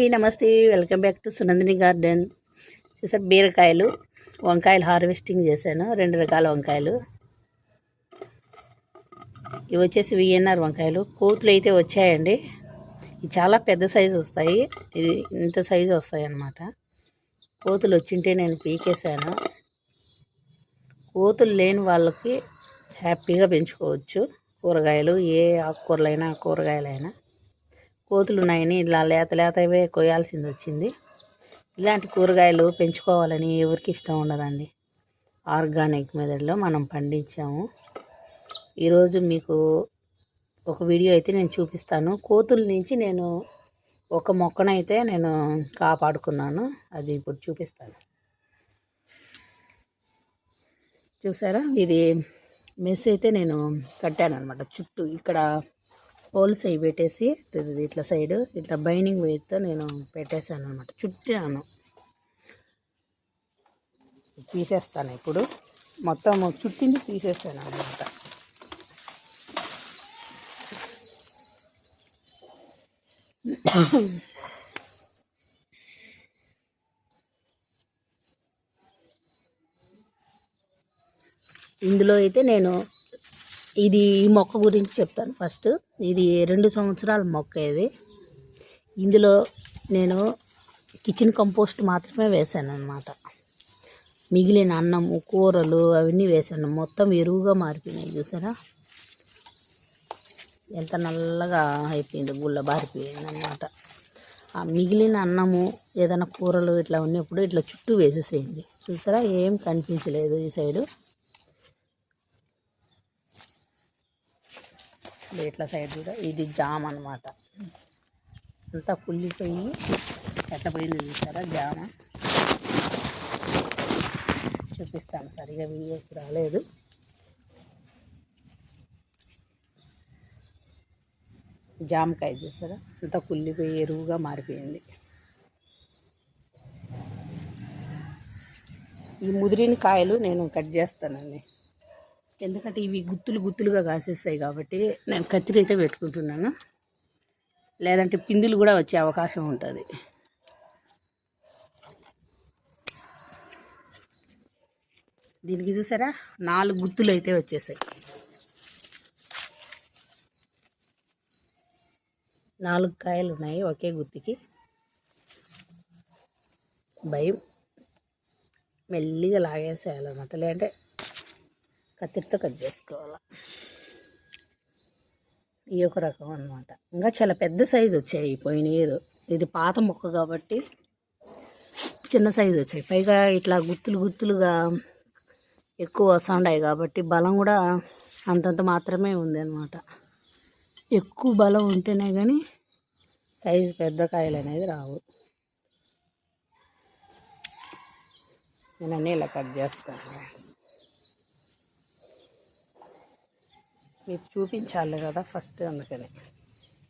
అండి నమస్తే. Welcome back to Sunandini garden. చూసారు బీరకాయలు. వంకాయలు హార్వెస్టింగ్ చేశాను రెండు రకాల వంకాయలు. ఇవి వచ్చేసి విఎన్ఆర్ వంకాయలు. కోతులు అయితే వచ్చాయండి. ఇవి చాలా పెద్ద సైజు వస్తాయి. ఇది ఇంత సైజు వస్తాయి అన్నమాట కోతులు వచ్చింటే నేను పీకేశాను. కోతులు లేని వాళ్ళకి హ్యాపీగా పెంచుకోవచ్చు. కూరగాయలు ఏ ఆకుకూరలైనా కూరగాయలైనా. కోతులు ఉన్నాయని ఇలా లేత లేతవే కొయ్యాల్సింది వచ్చింది. ఇలాంటి కూరగాయలు పెంచుకోవాలని ఎవరికి ఇష్టం ఉండదండి. ఆర్గానిక్ మెథడ్లో మనం పండించాము. ఈరోజు మీకు ఒక వీడియో అయితే నేను చూపిస్తాను. కోతుల నుంచి నేను ఒక మొక్కనైతే నేను కాపాడుకున్నాను. అది ఇప్పుడు చూపిస్తాను. చూసారా? ఇది మెస్ అయితే నేను కట్టాను అనమాట చుట్టూ ఇక్కడ హోల్స్ అవి పెట్టేసి ఇట్లా సైడ్ ఇట్లా బైనింగ్ వేతో నేను పెట్టేశాను అనమాట చుట్టాను. తీసేస్తాను ఇప్పుడు. మొత్తం చుట్టింది తీసేసాను అనమాట ఇందులో అయితే నేను ఇది ఈ మొక్క గురించి చెప్తాను ఫస్ట్. ఇది రెండు సంవత్సరాల మొక్క ఇది. ఇందులో నేను కిచెన్ కంపోస్ట్ మాత్రమే వేశాను అనమాట మిగిలిన అన్నము కూరలు అవన్నీ వేసాను మొత్తం ఎరువుగా మారిపోయినాయి చూసారా? ఎంత నల్లగా అయిపోయింది గుళ్ళ బారిపోయింది అనమాట ఆ మిగిలిన అన్నము ఏదైనా కూరలు ఇట్లా ఉన్నప్పుడు ఇట్లా చుట్టూ వేసేసేయండి. చూసారా? ఏం కనిపించలేదు ఈ సైడు. ప్లేట్ల సైడ్ కూడా ఇది జామ్ అనమాట అంతా కుళ్ళిపోయి ఎట్టపోయింది చూస్తారా? చూసారా జామ. చూపిస్తాను సరిగా వీడియోకి రాలేదు. జామకాయ చూసారా అంతా కుళ్ళిపోయి ఎరువుగా మారిపోయింది. ఈ ముదిరిన కాయలు నేను కట్ చేస్తానండి. ఎందుకంటే ఇవి గుత్తులు గుత్తులుగా కాసేస్తాయి కాబట్టి నేను కత్తిరి అయితే పెట్టుకుంటున్నాను. లేదంటే పిందులు కూడా వచ్చే అవకాశం ఉంటుంది. దీనికి చూసారా? నాలుగు గుత్తులు అయితే వచ్చేసాయి. నాలుగు కాయలు ఉన్నాయి ఒకే గుత్తికి. భయం. మెల్లిగా లాగేసేయాలన్నమాట. లేదంటే కత్తిరితో కట్ చేసుకోవాలి. ఈ ఒక రకం అనమాట ఇంకా చాలా పెద్ద సైజు వచ్చాయి పోయిన ఇయర్ ఇది పాత మొక్క కాబట్టి చిన్న సైజు వచ్చాయి. పైగా ఇట్లా గుత్తులు గుత్తులుగా ఎక్కువ వస్తుండాయి కాబట్టి బలం కూడా అంతంత మాత్రమే ఉంది అనమాట ఎక్కువ బలం ఉంటేనే కానీ సైజు పెద్ద కాయలు అనేది రావు. నేను అన్నీ ఇలా కట్ చేస్తాను ఫ్రెండ్స్ మీకు చూపించాలి కదా ఫస్ట్ అందుకని.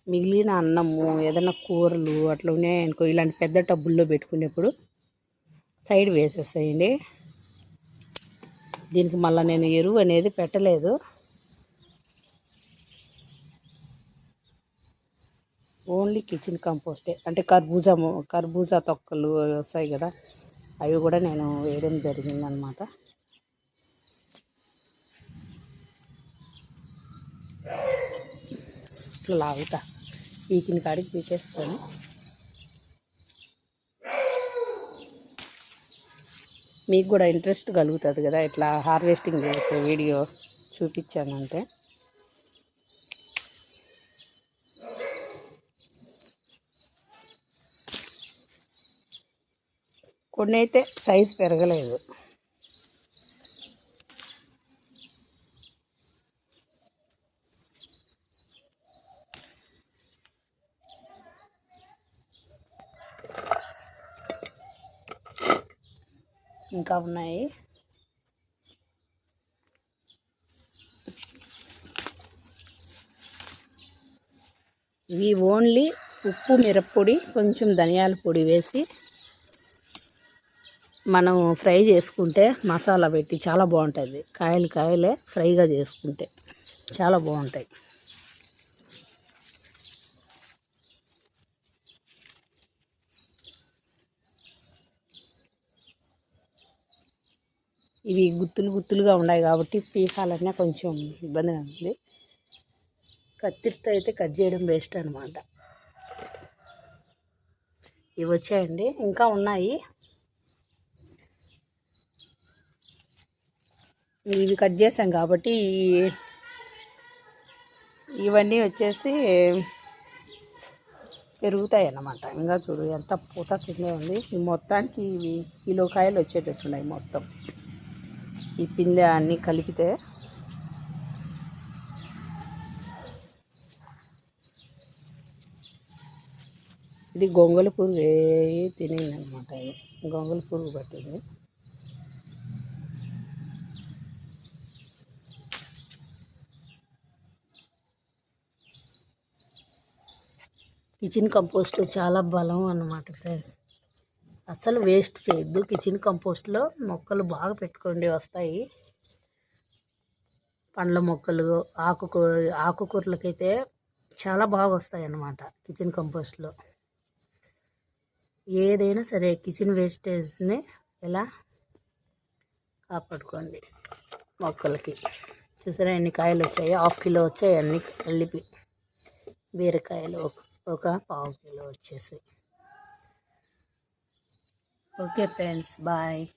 మిగిలిన అన్నము ఏదైనా కూరలు అట్లా ఉన్నాయనుకో ఇలాంటి పెద్ద టబ్బుల్లో పెట్టుకునేప్పుడు సైడ్ వేసేసేయండి. దీనికి మళ్ళీ నేను ఎరువు అనేది పెట్టలేదు. ఓన్లీ కిచెన్ కంపోస్టే. అంటే కర్బూజా కర్బూజా తొక్కలు వస్తాయి కదా అవి కూడా నేను వేయడం జరిగిందనమాట. ఇట్లా లాగుతా. పీకిన కాడికి పీకేస్తాను మీకు కూడా ఇంట్రెస్ట్ కలుగుతుంది కదా ఇట్లా హార్వెస్టింగ్ చేసే వీడియో చూపించానంటే. కొన్ని అయితే సైజు పెరగలేదు. ఇంకా ఉన్నాయి. ఇవి ఓన్లీ ఉప్పు మిరప్పొడి కొంచెం ధనియాల పొడి వేసి మనం ఫ్రై చేసుకుంటే మసాలా పెట్టి చాలా బాగుంటుంది. కాయలు కాయలే ఫ్రైగా చేసుకుంటే చాలా బాగుంటాయి. ఇవి గుత్తులు గుత్తులుగా ఉన్నాయి కాబట్టి పీకాలన్నా కొంచెం ఇబ్బందిగా ఉంది. కత్తిరితో అయితే కట్ చేయడం బెస్ట్ అనమాట ఇవి వచ్చాయండి. ఇంకా ఉన్నాయి. ఇవి కట్ చేసాం కాబట్టి ఇవన్నీ వచ్చేసి పెరుగుతాయి అన్నమాట. ఇంకా చూడు ఎంత పూత కిందే ఉంది. ఈ మొత్తానికి ఇవి కిలో కాయలు వచ్చేటట్టున్నాయి మొత్తం. ఈ పిందె అన్నీ కలిపితే ఇది గొంగళ పురుగు ఏ తినేది అనమాట గొంగళ పురుగు పట్టింది. కిచెన్ కంపోస్ట్ చాలా బలం అన్నమాట ఫ్రెండ్స్. అసలు వేస్ట్ చేయొద్దు. కిచెన్ కంపోస్ట్లో మొక్కలు బాగా పెట్టుకోండి వస్తాయి. పండ్ల మొక్కలు ఆకుకూ ఆకుకూరలకైతే చాలా బాగా వస్తాయి అన్నమాట కిచెన్ కంపోస్ట్లో. ఏదైనా సరే కిచెన్ వేస్టేజ్ని ఎలా కాపాడుకోండి మొక్కలకి. చూసారా ఎన్ని కాయలు వచ్చాయి? హాఫ్ కిలో వచ్చాయి అన్ని కలిపి బీరకాయలు ఒక- ఒక పావు కిలో వచ్చేసి. Okay, friends. Bye.